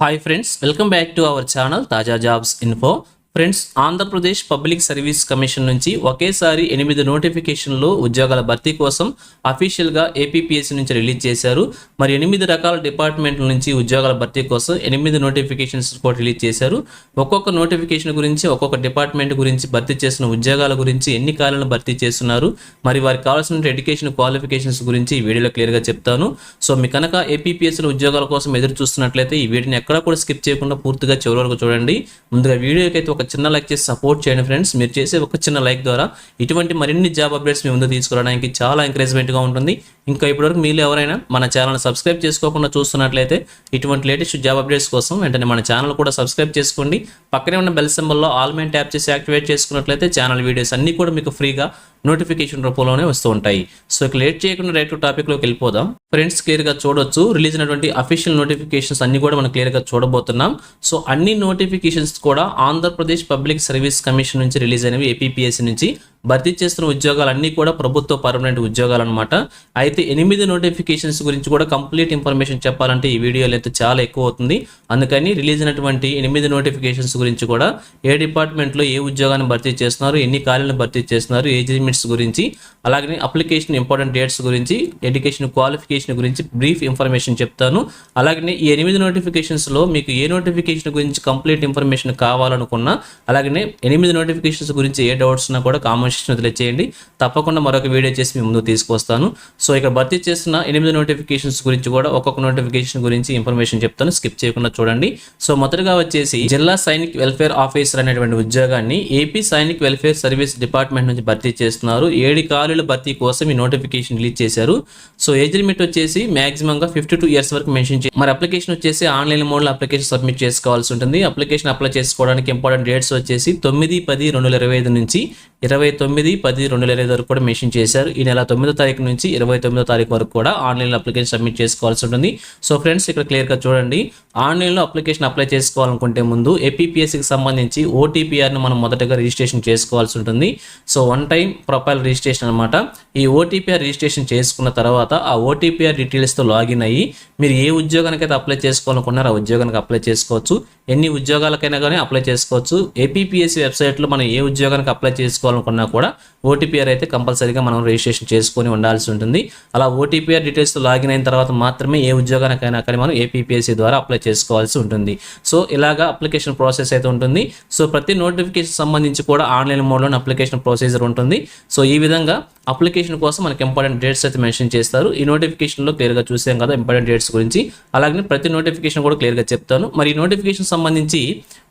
hi friends welcome back to our channel తాజా jobs info Friends Andhra Pradesh public service commission నుంచి ఒకేసారి ఎనిమిది నోటిఫికేషన్లు ఉద్యోగాల భర్తీ కోసం అఫీషియల్గా ఏపీపీఎస్సీ నుంచి రిలీజ్ చేశారు. మరి ఎనిమిది రకాల డిపార్ట్మెంట్ల నుంచి ఉద్యోగాల భర్తీ కోసం ఎనిమిది నోటిఫికేషన్స్ కూడా రిలీజ్ చేశారు. ఒక్కొక్క నోటిఫికేషన్ గురించి ఒక్కొక్క డిపార్ట్మెంట్ గురించి భర్తీ చేసిన ఉద్యోగాల గురించి ఎన్ని కాలాలను భర్తీ చేస్తున్నారు? మరి వారికి కావాల్సిన ఎడ్యుకేషన్ క్వాలిఫికేషన్స్ గురించి ఈ వీడియోలో క్లియర్గా చెప్తాను. సో మీ కనుక ఏపీపీఎస్సీ ఉద్యోగాల కోసం ఎదురు చూస్తున్నట్లయితే ఈ వీడియోని ఎక్కడా కూడా స్కిప్ చేయకుండా పూర్తిగా చివరి వరకు చూడండి. ముందుగా వీడియోకి అయితే ఒక చిన్న లైక్ చేసి సపోర్ట్ చేయండి ఫ్రెండ్స్ మీరు చేసే ఒక చిన్న లైక్ ద్వారా ఇటువంటి మరిన్ని జాబ్ అప్డేట్స్ మీ ముందు తీసుకురావడానికి చాలా ఎంకరేజ్మెంట్గా ఉంటుంది. ఇంకా ఇప్పటివరకు మీరు ఎవరైనా మన ఛానల్ సబ్స్క్రైబ్ చేసుకోకుండా చూస్తున్నట్లయితే ఇటువంటి లేటెస్ట్ జాబ్ అప్డేట్స్ కోసం వెంటనే మన ఛానల్ కూడా సబ్స్క్రైబ్ చేసుకోండి. పక్కనే ఉన్న బెల్ సింబల్లో ఆల్ మెయిన్ ట్యాప్ చేసి యాక్టివేట్ చేసుకున్నట్లయితే ఛానల్ వీడియోస్ అన్నీ కూడా మీకు ఫ్రీగా నోటిఫికేషన్ రూపంలోనే వస్తూ ఉంటాయి. సో ఇక లేట్ చేయకుండా రైట్ టాపిక్లోకి వెళ్ళిపోదాం. ఫ్రెండ్స్ క్లియర్గా చూడొచ్చు. రిలీజ్ అయినటువంటి అఫీషియల్ నోటిఫికేషన్స్ అన్ని కూడా మనం క్లియర్గా చూడబోతున్నాం. సో అన్ని నోటిఫికేషన్స్ కూడా ఆంధ్రప్రదేశ్ పబ్లిక్ సర్వీస్ కమిషన్ నుంచి రిలీజ్ అయినవి ఏపీపీఎస్సీ నుంచి. భర్తీ చేస్తున్న ఉద్యోగాలన్నీ కూడా ప్రభుత్వ పర్మనెంట్ ఉద్యోగాలు అనమాట అయితే ఎనిమిది నోటిఫికేషన్స్ గురించి కూడా కంప్లీట్ ఇన్ఫర్మేషన్ చెప్పాలంటే ఈ వీడియోలు అయితే చాలా ఎక్కువ అవుతుంది అందుకని రిలీజ్ అయినటువంటి ఎనిమిది నోటిఫికేషన్స్ గురించి కూడా ఏ డిపార్ట్మెంట్లో ఏ ఉద్యోగాన్ని భర్తీ చేస్తున్నారు ఎన్ని ఖాళీలను భర్తీ చేస్తున్నారు ఏజ్ లిమిట్స్ గురించి అలాగే అప్లికేషన్ ఇంపార్టెంట్ డేట్స్ గురించి ఎడ్యుకేషన్ క్వాలిఫికేషన్ గురించి బ్రీఫ్ ఇన్ఫర్మేషన్ చెప్తాను. అలాగే ఈ ఎనిమిది నోటిఫికేషన్స్లో మీకు ఏ నోటిఫికేషన్ గురించి కంప్లీట్ ఇన్ఫర్మేషన్ కావాలనుకున్నా అలాగే ఎనిమిది నోటిఫికేషన్స్ గురించి ఏ డౌట్స్ ఉన్నా కూడా కామెంట్ సెక్షన్ తెలియచేయండి తప్పకుండా మరొక వీడియో చేసి మీ ముందు తీసుకొస్తాను సో ఇక్కడ భర్తీ చేసిన ఎనిమిది నోటిఫికేషన్స్ గురించి కూడా ఒక్కొక్క నోటిఫికేషన్ గురించి ఇన్ఫర్మేషన్ చెప్తాను. స్కిప్ చేయకుండా చూడండి. సో మొదటగా వచ్చేసి జిల్లా సైనిక్ వెల్ఫేర్ ఆఫీసర్ అనేటువంటి ఉద్యోగాన్ని AP Sainik welfare service department నుంచి భర్తీ చేస్తున్నారు. ఏడు ఖాళీల భర్తీ కోసం ఈ నోటిఫికేషన్ రిలీజ్ చేశారు. సో ఏజ్ లిమిట్ వచ్చేసి మాక్సిమం గా ఫిఫ్టీ టూ ఇయర్స్ వరకు మెన్షన్ చేసి మరి అప్లికేషన్ వచ్చేసి ఆన్లైన్ మోడ్లో అప్లికేషన్ సబ్మిట్ చేసుకోవాల్సి ఉంటుంది. అప్లికేషన్ అప్లై చేసుకోవడానికి ఇంపార్టెంట్ డేట్స్ వచ్చేసి తొమ్మిది పది రెండు వేల ఇరవై ఐదు నుంచి ఇరవై తొమ్మిది పది రెండు వేల ఇరవై వరకు కూడా మెన్షన్ చేశారు. ఈ నెల తొమ్మిదో తారీఖు నుంచి ఇరవై తొమ్మిదో తారీఖు వరకు కూడా ఆన్లైన్లో అప్లికేషన్ సబ్మిట్ చేసుకోవాల్సి ఉంటుంది. సో ఫ్రెండ్స్ ఇక్కడ క్లియర్గా చూడండి. ఆన్లైన్లో అప్లికేషన్ అప్లై చేసుకోవాలనుకుంటే ముందు ఏపీపీఎస్సికి సంబంధించి ఓటీపీఆర్ను మనం మొదటగా రిజిస్ట్రేషన్ చేసుకోవాల్సి ఉంటుంది. So one time profile registration అనమాట ఈ ఓటీపీఆర్ రిజిస్ట్రేషన్ చేసుకున్న తర్వాత ఆ ఓటీపీఆర్ డీటెయిల్స్తో లాగిన్ అయ్యి మీరు ఏ ఉద్యోగానికైతే అప్లై చేసుకోవాలనుకున్నారో ఆ ఉద్యోగానికి అప్లై చేసుకోవచ్చు. ఎన్ని ఉద్యోగాలకైనా కానీ అప్లై చేసుకోవచ్చు. ఏపీపీఎస్సీ వెబ్సైట్లో మనం ఏ ఉద్యోగానికి అప్లై చేసుకోవాలి చేసుకోవాలనుకున్నా కూడా ఓటీపీఆర్ అయితే కంపల్సరీగా మనం రిజిస్ట్రేషన్ చేసుకొని ఉండాల్సి ఉంటుంది. అలా ఓటీపీఆర్ డీటెయిల్స్ లాగిన్ అయిన తర్వాత మాత్రమే ఏ ఉద్యోగానికైనా కానీ మనం ఏపీపీఎస్సీ ద్వారా అప్లై చేసుకోవాల్సి ఉంటుంది. సో ఇలాగా అప్లికేషన్ ప్రాసెస్ అయితే ఉంటుంది. సో ప్రతి నోటిఫికేషన్ సంబంధించి కూడా ఆన్లైన్ మోడ్లోనే అప్లికేషన్ ప్రొసీజర్ ఉంటుంది. సో ఈ విధంగా అప్లికేషన్ కోసం మనకి ఇంపార్టెంట్ డేట్స్ అయితే మెన్షన్ చేస్తారు. ఈ నోటిఫికేషన్లో క్లియర్గా చూసాం కదా ఇంపార్టెంట్ డేట్స్ గురించి. అలాగే ప్రతి నోటిఫికేషన్ కూడా క్లియర్గా చెప్తాను. మరి ఈ నోటిఫికేషన్ సంబంధించి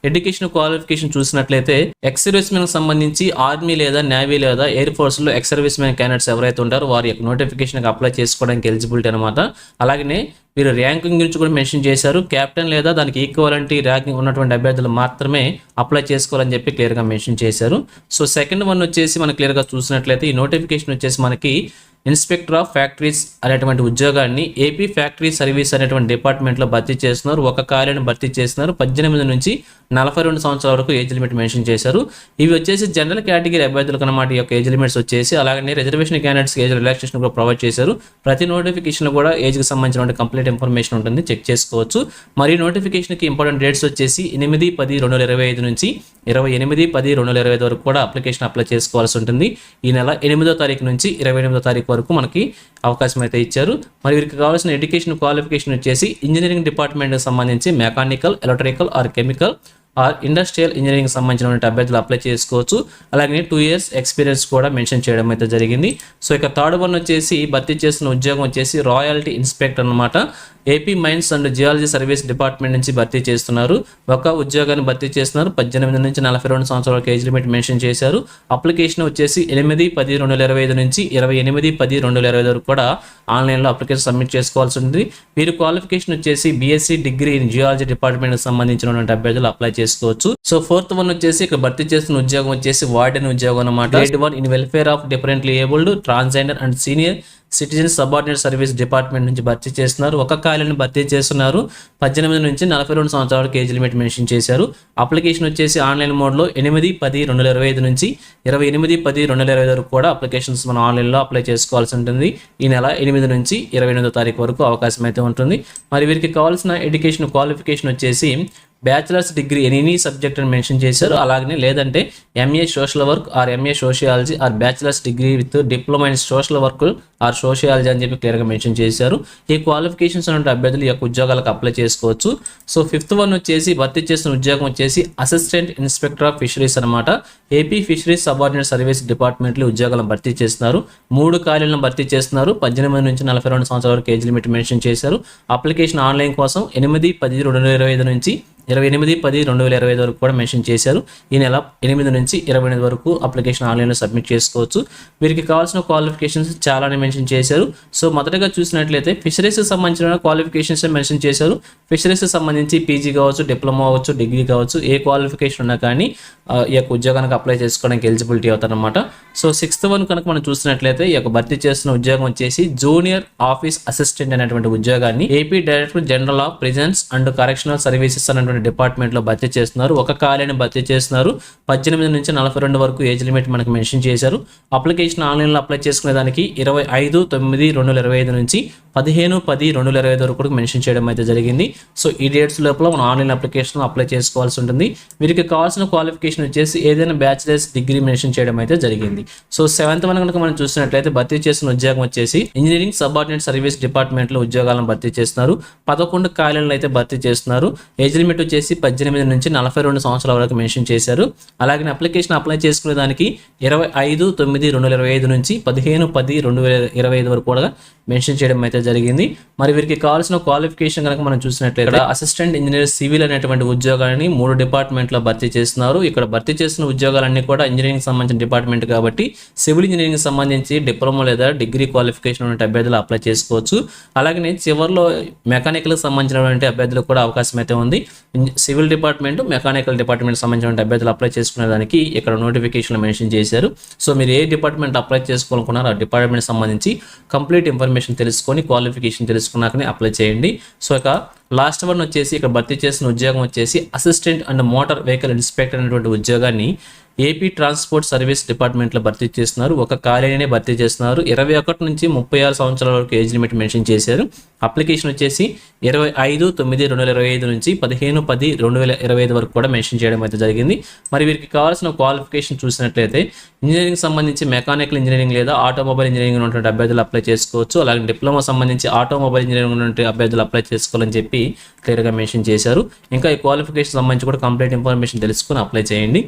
ఎడ్యుకేషన్ క్వాలిఫికేషన్ చూసినట్లయితే ఎక్స్ సర్వీస్ మెన్ సంబంధించి ఆర్మీ లేదా నేవీ లేదా ఎయిర్ ఫోర్స్లో ఎక్స్ సర్వీస్ మెన్ క్యాండిడేట్స్ ఎవరైతే ఉంటారో వారి యొక్క నోటిఫికేషన్ అప్లై చేసుకోవడానికి ఎలిజిబిలిటీ అనమాట అలాగనే వీరు ర్యాంకింగ్ గురించి కూడా మెన్షన్ చేశారు. క్యాప్టెన్ లేదా దానికి ఈక్వాలిటీ ర్యాంకింగ్ ఉన్నటువంటి అభ్యర్థులు మాత్రమే అప్లై చేసుకోవాలని చెప్పి క్లియర్గా మెన్షన్ చేశారు. సో సెకండ్ వన్ వచ్చేసి మనం క్లియర్గా చూసినట్లయితే ఈ నోటిఫికేషన్ వచ్చేసి మనకి ఇన్స్పెక్టర్ ఆఫ్ ఫ్యాక్టరీస్ అనేటువంటి ఉద్యోగాన్ని ఏపీ ఫ్యాక్టరీ సర్వీస్ అనేటువంటి డిపార్ట్మెంట్లో భర్తీ చేస్తున్నారు. ఒక ఖాళీని భర్తీ చేస్తున్నారు. పద్దెనిమిది నుంచి నలభై రెండు సంవత్సరాల వరకు ఏజ్ లిమిట్ మెన్షన్ చేశారు. ఇవి వచ్చేసి జనరల్ కేటగిరీ అభ్యర్థులకు అన్నమాట యొక్క ఏజ్ లిమిట్స్ వచ్చేసి. అలాగే రిజర్వేషన్ క్యాండిడేట్స్కి ఏజ్ రిలాక్సేషన్ కూడా ప్రొవైడ్ చేశారు. ప్రతి నోటిఫికేషన్ కూడా ఏజ్కి సంబంధించిన కంప్లీట్ ఇన్ఫర్మేషన్ ఉంటుంది. చెక్ చేసుకోవచ్చు. మరియు నోటిఫికేషన్కి ఇంపార్టెంట్ డేట్స్ వచ్చేసి ఎనిమిది పది రెండు వేల ఇరవై ఐదు నుంచి ఇరవై ఎనిమిది పది రెండు వేల ఇరవై ఐదు వరకు కూడా అప్లికేషన్ అప్లై చేసుకోవాల్సి ఉంటుంది. ఈ నెల ఎనిమిదో తారీఖు నుంచి ఇరవై ఎనిమిదో తారీఖు వరకు మనకి అవకాశం అయితే ఇచ్చారు. మరి వీరికి కావాల్సిన ఎడ్యుకేషన్ క్వాలిఫికేషన్ వచ్చేసి ఇంజనీరింగ్ డిపార్ట్మెంట్కి సంబంధించి mechanical electrical or chemical or industrial engineering సంబంధించిన అభ్యర్థులు అప్లై చేసుకోవచ్చు. అలాగే టూ ఇయర్స్ ఎక్స్పీరియన్స్ కూడా మెన్షన్ చేయడం అయితే జరిగింది. సో ఇక థర్డ్ వన్ వచ్చేసి భర్తీ చేసిన ఉద్యోగం వచ్చేసి రాయల్టీ ఇన్స్పెక్టర్ అనమాట AP mines and geology service department నుంచి భర్తీ చేస్తున్నారు. ఒక ఉద్యోగాన్ని భర్తీ చేస్తున్నారు. పద్దెనిమిది నుంచి నలభై రెండు సంవత్సరాల ఏజ్ లిమిట్ మెన్షన్ చేశారు. అప్లికేషన్ వచ్చేసి ఎనిమిది పది రెండు వేల ఇరవై ఐదు నుంచి ఇరవై ఎనిమిది పది రెండు వేల ఇరవై ఐదు వరకు కూడా ఆన్లైన్లో అప్లికేషన్ సబ్మిట్ చేసుకోవాల్సి ఉంటుంది. వీరి క్వాలిఫికేషన్ వచ్చేసి బీఎస్సీ డిగ్రీ ఇన్ జియాలజీ డిపార్ట్మెంట్కి సంబంధించినటువంటి అభ్యర్థులు అప్లై చేసుకోవచ్చు. సో ఫోర్త్ వన్ వచ్చేసి ఇక్కడ భర్తీ చేస్తున్న ఉద్యోగం వచ్చేసి వార్డెన్ ఉద్యోగం అనమాట grade one in welfare of differently abled transgender and senior citizen subordinate service department నుంచి భర్తీ చేస్తున్నారు. ఒక ఖాళీని భర్తీ చేస్తున్నారు. పద్దెనిమిది నుంచి నలభై రెండు సంవత్సరాల ఏజ్ లిమిట్ మెన్షన్ చేశారు. అప్లికేషన్ వచ్చేసి ఆన్లైన్ మోడ్లో ఎనిమిది పది రెండు వేల ఇరవై ఐదు నుంచి ఇరవై ఎనిమిది పది రెండు వేల ఇరవై ఐదు వరకు కూడా అప్లికేషన్స్ మనం ఆన్లైన్లో అప్లై చేసుకోవాల్సి ఉంటుంది. ఈ నెల ఎనిమిది నుంచి ఇరవై ఎనిమిదో తారీఖు వరకు అవకాశం అయితే ఉంటుంది. మరి వీరికి కావాల్సిన ఎడ్యుకేషన్ క్వాలిఫికేషన్ వచ్చేసి బ్యాచిలర్స్ డిగ్రీ ఎనీ సబ్జెక్ట్ అని మెన్షన్ చేశారు. అలాగనే లేదంటే MA social work or MA sociology or bachelors degree with diploma in social work or sociology అని చెప్పి క్లియర్గా మెన్షన్ చేశారు. ఈ క్వాలిఫికేషన్స్ అనే అభ్యర్థులు ఈ యొక్క ఉద్యోగాలకు అప్లై చేసుకోవచ్చు. సో ఫిఫ్త్ వన్ వచ్చేసి భర్తీ చేసిన ఉద్యోగం వచ్చేసి అసిస్టెంట్ ఇన్స్పెక్టర్ ఆఫ్ ఫిషరీస్ అనమాట ఏపీ ఫిషరీస్ సబార్డినేట్ సర్వీస్ డిపార్ట్మెంట్లో ఉద్యోగాలను భర్తీ చేస్తున్నారు. మూడు ఖాళీలను భర్తీ చేస్తున్నారు. పద్దెనిమిది నుంచి నలభై రెండు సంవత్సరాల వరకు ఏజ్ లిమిట్ మెన్షన్ చేశారు. అప్లికేషన్ ఆన్లైన్ కోసం ఎనిమిది పది రెండు వేల ఇరవై ఐదు నుంచి ఇరవై ఎనిమిది పది రెండు వేల ఇరవై ఐదు వరకు కూడా మెన్షన్ చేశారు. ఈ నెల ఎనిమిది నుంచి ఇరవై ఎనిమిది వరకు అప్లికేషన్ ఆన్లైన్లో సబ్మిట్ చేసుకోవచ్చు. వీరికి కావాల్సిన క్వాలిఫికేషన్స్ చాలానే మెన్షన్ చేశారు. సో మొదటగా చూసినట్లయితే ఫిషరీస్కి సంబంధించిన క్వాలిఫికేషన్స్ మెన్షన్ చేశారు. ఫిషరీస్కి సంబంధించి పీజీ కావచ్చు డిప్లొమా అవ్వచ్చు డిగ్రీ కావచ్చు ఏ క్వాలిఫికేషన్ ఉన్నా కానీ ఈ యొక్క ఉద్యోగానికి అప్లై చేసుకోవడానికి ఎలిజిబిలిటీ అవుతారనమాట సో సిక్స్త్ వన్ కనుక మనం చూసినట్లయితే ఈ యొక్క భర్తీ చేస్తున్న ఉద్యోగం వచ్చేసి జూనియర్ ఆఫీస్ అసిస్టెంట్ అనేటువంటి ఉద్యోగాన్ని AP director general of prisons and correctional services అనేటువంటి డిపార్ట్మెంట్లో భర్తీ చేస్తున్నారు. ఒక ఖాళీని భర్తీ చేస్తున్నారు. పద్దెనిమిది నుంచి నలభై రెండు వరకు ఏజ్ లిమిట్ మనకి మెన్షన్ చేశారు. అప్లికేషన్ ఆన్లైన్లో అప్లై చేసుకునే దానికి ఇరవై ఐదు తొమ్మిది రెండు వేల ఇరవై ఐదు నుంచి పదిహేను పది రెండు వేల ఇరవై ఐదు వరకు కూడా మెన్షన్ చేయడం అయితే జరిగింది. సో ఈ డేట్స్ లోపల మనం ఆన్లైన్ అప్లికేషన్ అప్లై చేసుకోవాల్సి ఉంటుంది. వీరికి కావాల్సిన క్వాలిఫికేషన్ వచ్చేసి ఏదైనా బ్యాచిలర్స్ డిగ్రీ మెన్షన్ చేయడం అయితే జరిగింది. సో సెవెంత్ వన్ కనుక మనం చూసినట్లయితే భర్తీ చేసిన ఉద్యోగం వచ్చేసి ఇంజనీరింగ్ సబార్డినేట్ సర్వీస్ డిపార్ట్మెంట్లో ఉద్యోగాలను భర్తీ చేస్తున్నారు. పదకొండు ఖాళీలను అయితే భర్తీ చేస్తున్నారు. ఏజ్ లిమిట్ వచ్చేసి పద్దెనిమిది నుంచి నలభై రెండు సంవత్సరాల వరకు మెన్షన్ చేశారు. అలాగే అప్లికేషన్ అప్లై చేసుకునే దానికి ఇరవై ఐదు తొమ్మిది రెండు వేల ఇరవై ఐదు నుంచి పదిహేను పది రెండు వేల ఇరవై ఐదు వరకు కూడా మెన్షన్ చేయడం అయితే జరిగింది. మరి వీరికి కావాల్సిన క్వాలిఫికేషన్ కనుక మనం చూసినట్లయితే ఇక్కడ అసిస్టెంట్ ఇంజనీర్ సివిల్ అనేటువంటి ఉద్యోగాన్ని మూడు డిపార్ట్మెంట్లో భర్తీ చేస్తున్నారు. ఇక్కడ భర్తీ చేసిన ఉద్యోగాలన్నీ కూడా ఇంజనీరింగ్ సంబంధించిన డిపార్ట్మెంట్ కాబట్టి సివిల్ ఇంజనీరింగ్ సంబంధించి డిప్లొమా లేదా డిగ్రీ క్వాలిఫికేషన్ ఉన్న అభ్యర్థులు అప్లై చేసుకోవచ్చు. అలాగే చివరిలో మెకానికల్ సంబంధించినటువంటి అభ్యర్థులకు కూడా అవకాశం అయితే ఉంది. సివిల్ డిపార్ట్మెంట్ మెకానికల్ డిపార్ట్మెంట్ సంబంధించిన అభ్యర్థులు అప్లై చేసుకునే దానికి ఇక్కడ నోటిఫికేషన్ మెన్షన్ చేశారు. సో మీరు ఏ డిపార్ట్మెంట్ అప్లై చేసుకోవాలనుకున్నారో ఆ డిపార్ట్మెంట్ సంబంధించి కంప్లీట్ ఇన్ఫర్మేషన్ తెలుసుకొని క్వాలిఫికేషన్ తెలుసుకున్నాకనే అప్లై చేయండి. సో ఇక లాస్ట్ వన్ వచ్చేసి ఇక్కడ భర్తీ చేసిన ఉద్యోగం వచ్చేసి assistant and motor vehicle inspector అనేటువంటి ఉద్యోగాన్ని ఏపీ ట్రాన్స్పోర్ట్ సర్వీస్ డిపార్ట్మెంట్లో భర్తీ చేస్తున్నారు. ఒక ఖాళీనే భర్తీ చేస్తున్నారు. ఇరవై ఒకటి నుంచి ముప్పై ఆరు సంవత్సరాల వరకు ఏజ్ లిమిట్ మెన్షన్ చేశారు. అప్లికేషన్ వచ్చేసి ఇరవై ఐదు తొమ్మిది రెండు వేల ఇరవై ఐదు నుంచి పదిహేను పది రెండు వేల ఇరవై ఐదు వరకు కూడా మెన్షన్ చేయడం అయితే జరిగింది. మరి వీరికి కావాల్సిన క్వాలిఫికేషన్ చూసినట్లయితే ఇంజనీరింగ్ సంబంధించి మెకానికల్ ఇంజనీరింగ్ లేదా ఆటోమొబైల్ ఇంజనీరింగ్ ఉన్నటువంటి అభ్యర్థులు అప్లై చేసుకోవచ్చు. అలాగే డిప్లొమా సంబంధించి ఆటోమొబైల్ ఇంజనీరింగ్ ఉన్నటువంటి అభ్యర్థులు అప్లై చేసుకోవాలని చెప్పి క్లియర్గా మెన్షన్ చేశారు. ఇంకా ఈ క్వాలిఫికేషన్ సంబంధించి కూడా కంప్లీట్ ఇన్ఫర్మేషన్ తెలుసుకుని అప్లై చేయండి.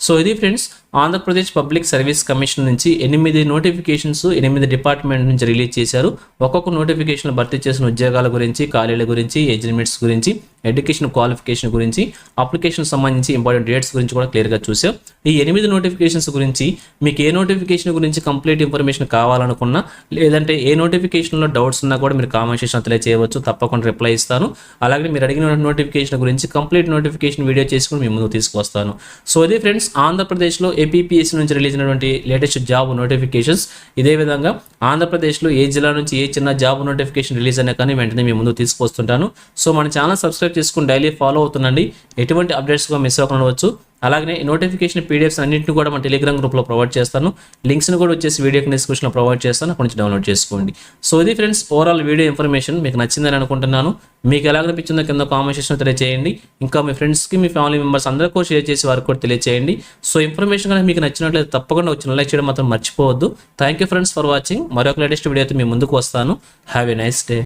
సో ఇది friends Andhra Pradesh public service commission నుంచి ఎనిమిది నోటిఫికేషన్స్ ఎనిమిది డిపార్ట్మెంట్ నుంచి రిలీజ్ చేశారు. ఒక్కొక్క నోటిఫికేషన్ భర్తీ చేసిన ఉద్యోగాల గురించి ఖాళీల గురించి ఏజ్ లిమిట్స్ గురించి ఎడ్యుకేషన్ క్వాలిఫికేషన్ గురించి అప్లికేషన్ సంబంధించి ఇంపార్టెంట్ డేట్స్ గురించి కూడా క్లియర్గా చూసాం ఈ ఎనిమిది నోటిఫికేషన్స్ గురించి మీకు ఏ నోటిఫికేషన్ గురించి కంప్లీట్ ఇన్ఫర్మేషన్ కావాలనుకున్నా లేదంటే ఏ నోటిఫికేషన్లో డౌట్స్ ఉన్నా కూడా మీరు కామెంట్ సెక్షన్ తెలియజేయవచ్చు తప్పకుండా రిప్లై ఇస్తాను. అలాగే మీరు అడిగిన నోటిఫికేషన్ గురించి కంప్లీట్ నోటిఫికేషన్ వీడియో చేసుకుని మీ ముందు తీసుకొస్తాను సో ఇది ఫ్రెండ్స్ ఆంధ్రప్రదేశ్లో ఏపీపీఎస్సీ నుంచి రిలీజ్ అయినటువంటి లేటెస్ట్ జాబ్ నోటిఫికేషన్స్ ఇదే విధంగా ఆంధ్రప్రదేశ్లో ఏ జిల్లా నుంచి ఏ చిన్న జాబ్ నోటిఫికేషన్ రిలీజ్ అయినా కానీ వెంటనే మీ ముందు తీసుకొస్తుంటాను సో మన ఛానల్ సబ్స్క్రైబ్ చేసుకుని డైలీ ఫాలో అవుతుండండి. ఎటువంటి అప్డేట్స్గా మిస్ అవ్వకుండా అలాగే నోటిఫికేషన్ పీడిఎఫ్స్ అన్నింటిని కూడా మన టెలిగ్రామ్ గ్రూప్లో ప్రొవైడ్ చేస్తాను. లింక్స్ని కూడా వచ్చేసి వీడియో డిస్క్రిప్షన్లో ప్రొవైడ్ చేస్తాను. అక్కడి నుంచి డౌన్లోడ్ చేసుకోండి. సో ఇది ఫ్రెండ్స్ ఓవరాల్ వీడియో ఇన్ఫర్మేషన్ మీకు నచ్చిందని అనుకుంటున్నాను. మీకు ఎలా అనిపించిందో కింద కామెంట్ తెలియజేయండి ఇంకా మీ ఫ్రెండ్స్కి మీ ఫ్యామిలీ మెంబర్స్ అందరికీ షేర్ చేసి వారికి కూడా తెలియజేయండి సో ఇన్ఫర్మేషన్ కానీ మీకు నచ్చినట్లయితే తప్పకుండా వచ్చిన లైక్ చేయడం మాత్రం మర్చిపోవద్దు. Thank you friends for watching మరొక లేటెస్ట్ వీడియో మీ ముందుకు వస్తాను. Have a nice day